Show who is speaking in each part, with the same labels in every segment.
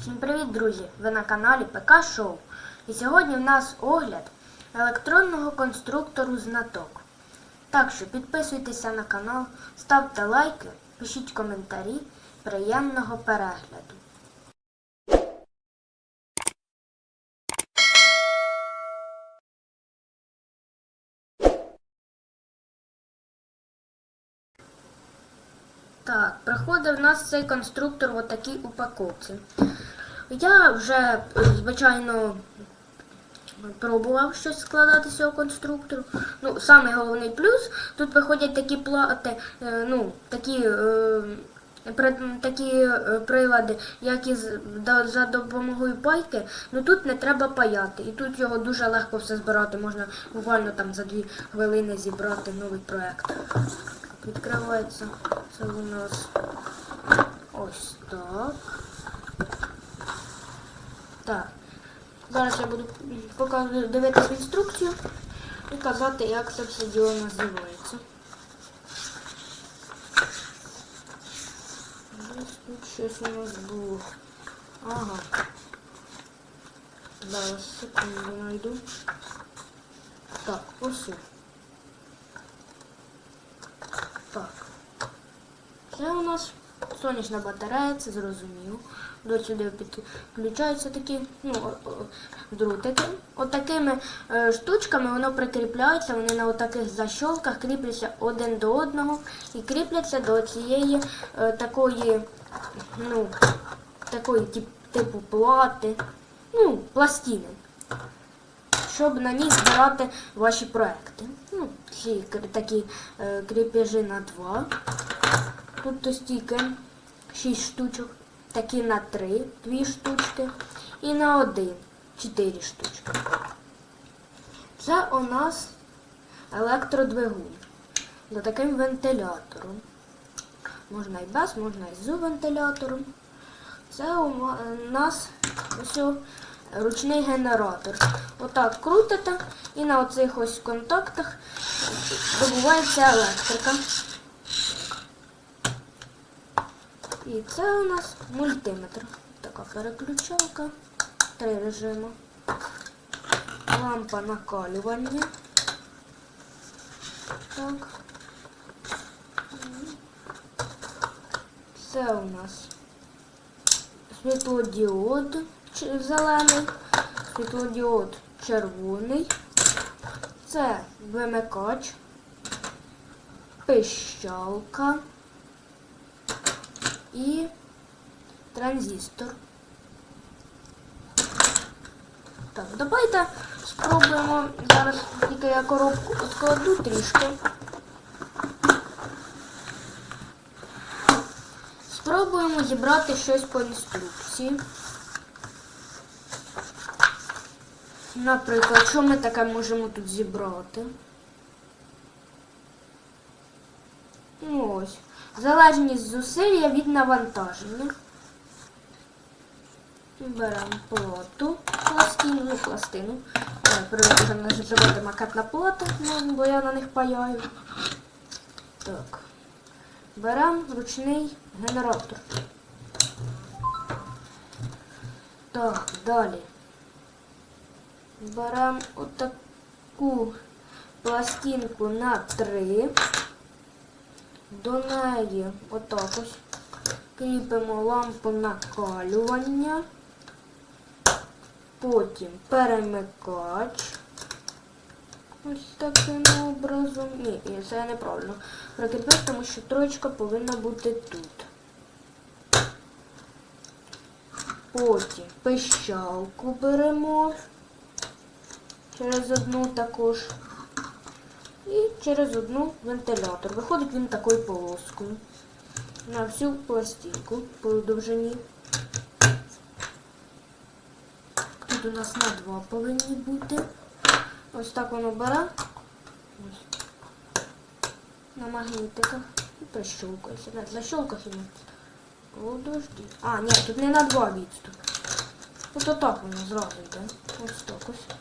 Speaker 1: Всім привіт, друзі! Ви на каналі ПК Шоу. І сьогодні в нас огляд електронного конструктору знаток. Так що підписуйтеся на канал, ставте лайки, пишіть коментарі. Приємного перегляду. Так, приходить в нас цей конструктор в отакій упаковці. Я вже, звичайно, пробував щось складати з цього конструктору. Ну, самий головний плюс, тут виходять такі плати, е, ну, такі, е, такі е, прилади, як і за допомогою пайки, ну тут не треба паяти. І тут його дуже легко все збирати. Можна буквально там за дві хвилини зібрати новий проект. Відкривається це у нас ось так. Так. Зараз я буду показувати дивитися інструкцію і казати, як це все діло називається. Десь тут щось у нас було. Ага. Зараз секунду знайду. Так, ось. Так. Це у нас сонячна батарея, це зрозуміло. До сюди підключаються такі ну, дротики. Отакими е, штучками воно прикріпляється, вони на отаких защолках кріпляться один до одного і кріпляться до цієї е, такої, ну, такої тип, типу плати, ну, пластини щоб на них збирати ваші проекти. Ну, ці такі е, кріпежі на два. Тут стільки 6 штучок, такі на 3, 2 штучки. І на 1, 4 штучки. Це у нас електродвигун за таким вентилятором. Можна і без, можна і з вентилятором. Це у нас ось ручний генератор. Отак крутите і на оцих ось контактах добувається електрика. І це у нас мультиметр. Така переключалка. Три режими. Лампа накалювання. Так. Це у нас світлодіод зелений, світлодіод червоний. Це вимикач, пищалка і транзистор. Так, давайте спробуємо зараз тільки я коробку відкладу трішки. Спробуємо зібрати щось по інструкції. Наприклад, що ми таке можемо тут зібрати? Ну ось. Залежність зусилля від навантаження. Беремо плату, пластину, ну, пластину. Е, Привик вже називати макетна плата, ну, бо я на них паяю. Так. Беремо ручний генератор. Так, далі. Беремо отаку пластинку на 3. До неї отак ось кріпимо лампу накалювання. Потім перемикач. Ось таким образом. Ні, це неправильно прикріпив, тому що троєчка повинна бути тут. Потім пищалку беремо через одну також. І через одну вентилятор. Виходить він такою полоскою. На всю пластинку по довжині. Тут у нас на два повинні бути. Ось так воно бере. Ось. На магнітиках. І прищолкається. Не, защолках і Подожди. А, ні, тут не на два відступ. От отак воно зразу йде. Ось так ось.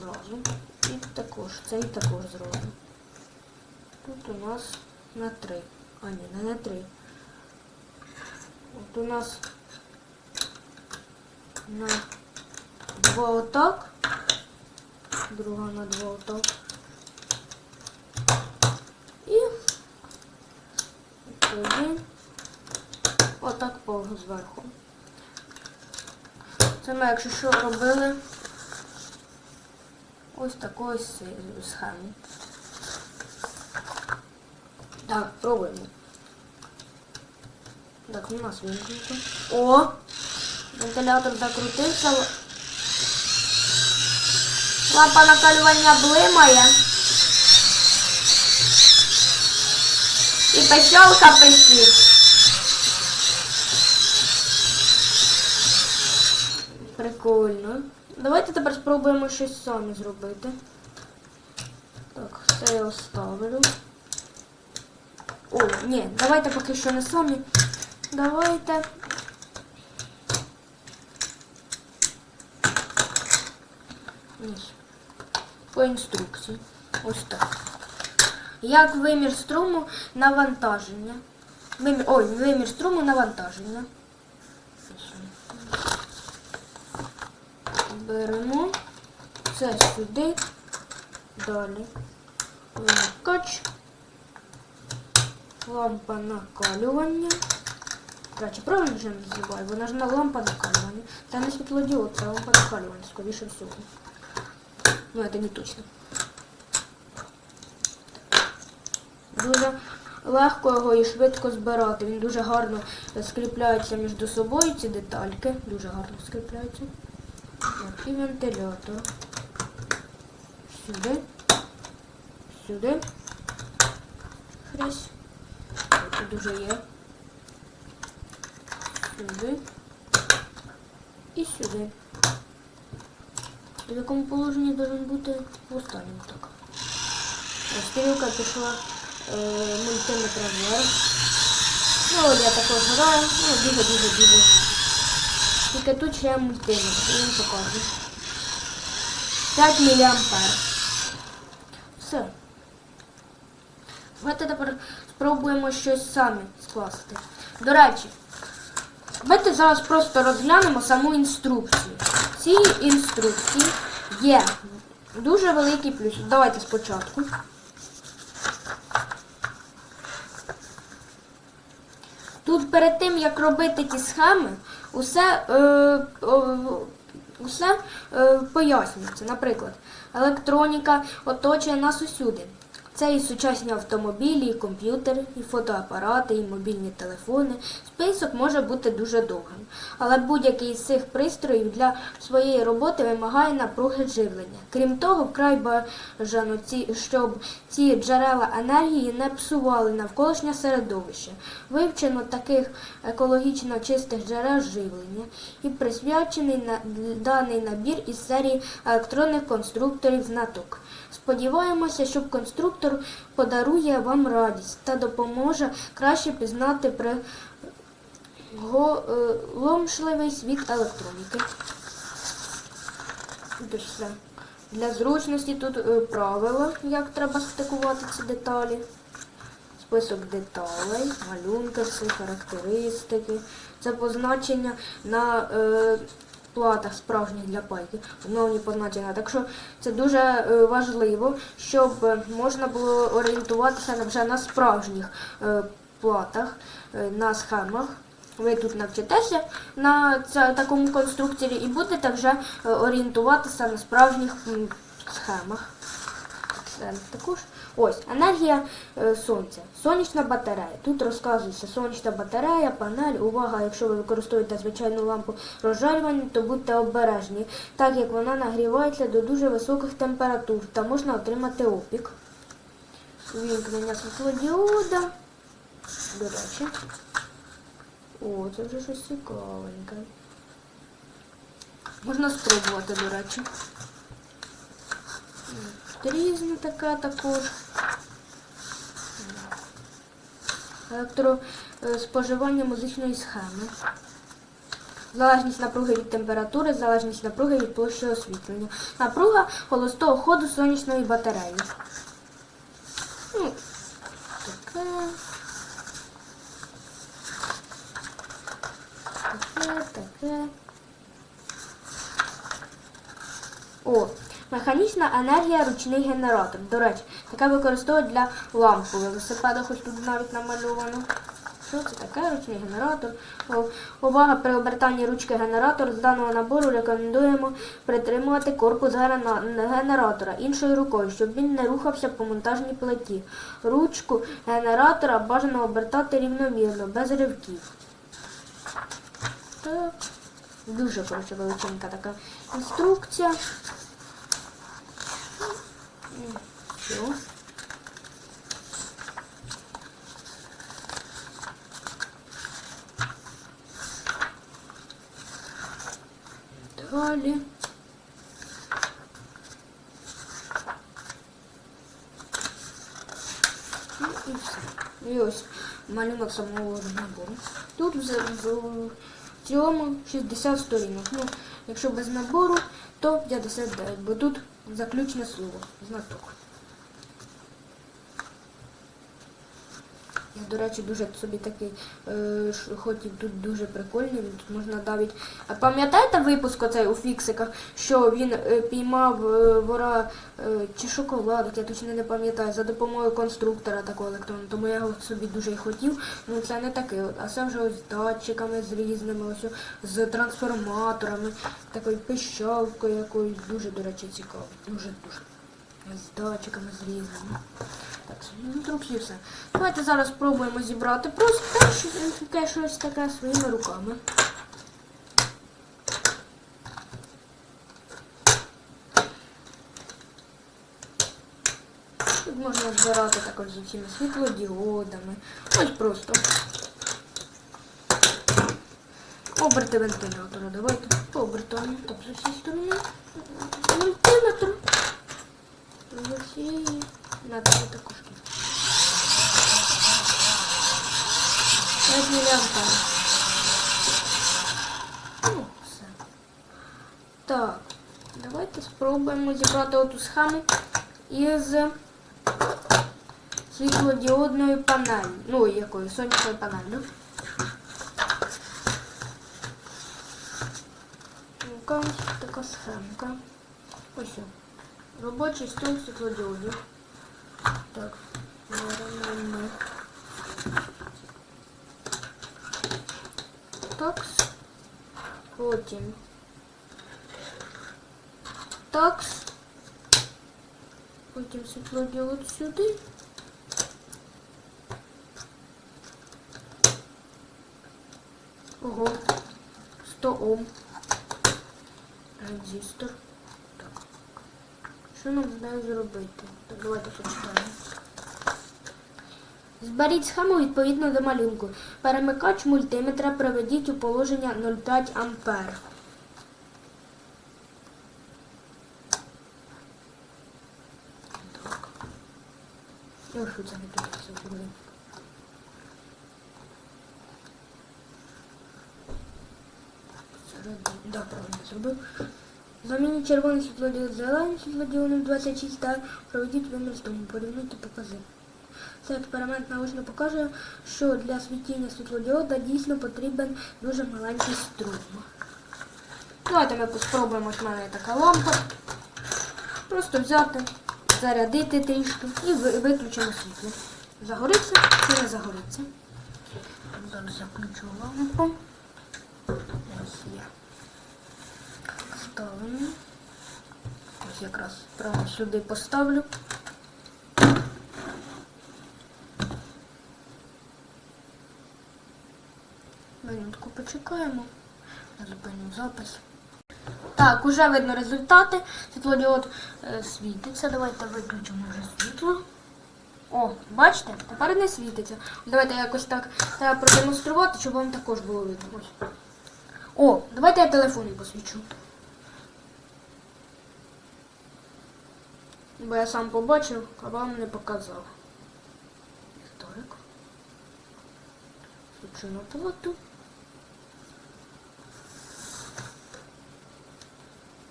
Speaker 1: Зразу. І також. Це і також зразу. Тут у нас на три. А ні, не на три. От у нас на два отак. Друга на два отак. І тоді отак по зверху. Це ми, якщо що, робили ось такої с- схеми. Так, пробуємо. Так, у нас вимкнуто. О! Вентилятор закрутився. л- Лампа накалювання блимає. І пещолка пищить. Прикольно. Давайте тепер спробуємо щось самі зробити. Так, це я оставлю. О, ні, давайте поки що не самі. Давайте. Ні. По інструкції. Ось так. Як вимір струму навантаження. Вимір, ой, вимір струму навантаження. Беремо це сюди. Далі. Вимикач. Лампа накалювання. Короче, правильно же називаю? Вона ж на лампа накалювання. Це не світлодіод, це лампа накалювання, скоріше всього. Ну, це не точно. Дуже легко його і швидко збирати. Він дуже гарно скріпляється між собою, ці детальки. Дуже гарно скріпляються. І вентилятор. Сюди. Сюди. Хресь. Тут уже є. Сюди. І сюди. В якому положенні должен бути в так. Стрілка пішла е, мультиметра вверх. Ну, я також граю. Ну, дуже, дуже, дуже. Тільки тут ще є мультиметр, і він покаже. 5 міліампер. Все. Давайте тепер спробуємо щось самі скласти. До речі, давайте зараз просто розглянемо саму інструкцію. В цій інструкції є дуже великий плюс. Давайте спочатку. Тут перед тим, як робити ті схеми, усе, е, усе е, пояснюється. Наприклад, електроніка оточує нас усюди. Це і сучасні автомобілі, і комп'ютери, і фотоапарати, і мобільні телефони. Список може бути дуже довгим, але будь-який з цих пристроїв для своєї роботи вимагає напруги живлення. Крім того, вкрай бажано, щоб ці джерела енергії не псували навколишнє середовище. Вивчено таких екологічно чистих джерел живлення і присвячений даний набір із серії електронних конструкторів знаток. Сподіваємося, що конструктор подарує вам радість та допоможе краще пізнати приголомшливий світ електроніки. Для зручності тут е, правила, як треба стикувати ці деталі. Список деталей, малюнки, всі характеристики. Це позначення на е, платах справжніх для пайки. Умовні позначення. Так що це дуже е, важливо, щоб можна було орієнтуватися вже на справжніх е, платах, е, на схемах. Ви тут навчитеся на такому конструкторі і будете вже орієнтуватися на справжніх схемах. Це також. Ось, енергія е, сонця. Сонячна батарея. Тут розказується сонячна батарея, панель. Увага, якщо ви використовуєте звичайну лампу розжарювання, то будьте обережні, так як вона нагрівається до дуже високих температур та можна отримати опік. Вімкнення світлодіода. До речі. О, це вже щось цікавеньке. Можна спробувати, до речі. Різна така також. Електроспоживання музичної схеми. Залежність напруги від температури, залежність напруги від площі освітлення. Напруга холостого ходу сонячної батареї. Ну, таке. Таке, таке. О, механічна енергія ручний генератор. До речі, таке використовують для лампових велосипедах, ось тут навіть намальовано. Що це таке? Ручний генератор. Увага при обертанні ручки генератора з даного набору рекомендуємо притримувати корпус генератора іншою рукою, щоб він не рухався по монтажній плиті. Ручку генератора бажано обертати рівномірно, без ривків. Так. Дуже коротше величенька така інструкція. Що? Далі. Ну і все. І ось малюнок самого набору. Тут в, цьому 60 сторінок. Ну, якщо без набору, то 59, бо тут заключне слово, знаток. До речі, дуже собі такий е, хотів тут дуже прикольний, тут можна навіть. А пам'ятаєте випуск оцей у фіксиках, що він е, піймав е, вора е, чи шоколадок, я точно не пам'ятаю, за допомогою конструктора такого електронного, тому я його собі дуже і хотів. Ну це не такий, а це вже ось з датчиками з різними, ось з трансформаторами, такою пищалкою якоюсь. Дуже, до речі, цікаво. Дуже дуже. З датчиками з різними. Так, ну трохи все. Давайте зараз спробуємо зібрати просто таке щось таке своїми руками. Тут можна збирати також з усіма світлодіодами. Ось просто. Оберти вентилятора. Давайте пообертаємо. Так, з сторони. Мультиметр. З усієї. На такі також. 5 міліампер. Ну, все. Так, давайте спробуємо зібрати оту схему із світлодіодною панелью. Ну, якою сонячною панелью. Яка ось така схемка. Ось. о. Робочий стол світлодіодів. Так, беремо ми. Такс. Потім. Такс. Потім світлодіод сюди. Ого. 100 Ом. Резистор. Так. Що нам нею зробити? Так, давайте почитаємо. Зберіть схему відповідно до малюнку. Перемикач мультиметра приведіть у положення 0,5 ампер. Так. Я що це не буде. Да, правильно зробив. Замініть червоний світлодіод зеленим світлодіодом 26 та проведіть вимір з дому. Порівнюйте покази. Цей експеримент наочно покаже, що для світіння світлодіода дійсно потрібен дуже маленький струм. Давайте ми спробуємо, в мене така лампа. Просто взяти, зарядити трішки і виключимо світло. Загориться чи не загориться. Зараз заключу лампу. Ось є. Ставимо. Ось якраз прямо сюди поставлю. Минутку почекаємо. Зупиню запис. Так, уже видно результати. Світлодіод е, світиться. Давайте виключимо вже світло. О, бачите? Тепер не світиться. Давайте якось так треба продемонструвати, щоб вам також було видно. О, давайте я телефоном посвічу. Бо я сам побачив, а вам не показав. Історик. Свічу на плату.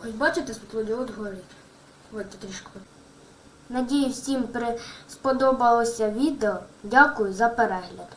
Speaker 1: Ось бачите, світлодіод горить. Ось трішки. Надію, всім сподобалося відео. Дякую за перегляд.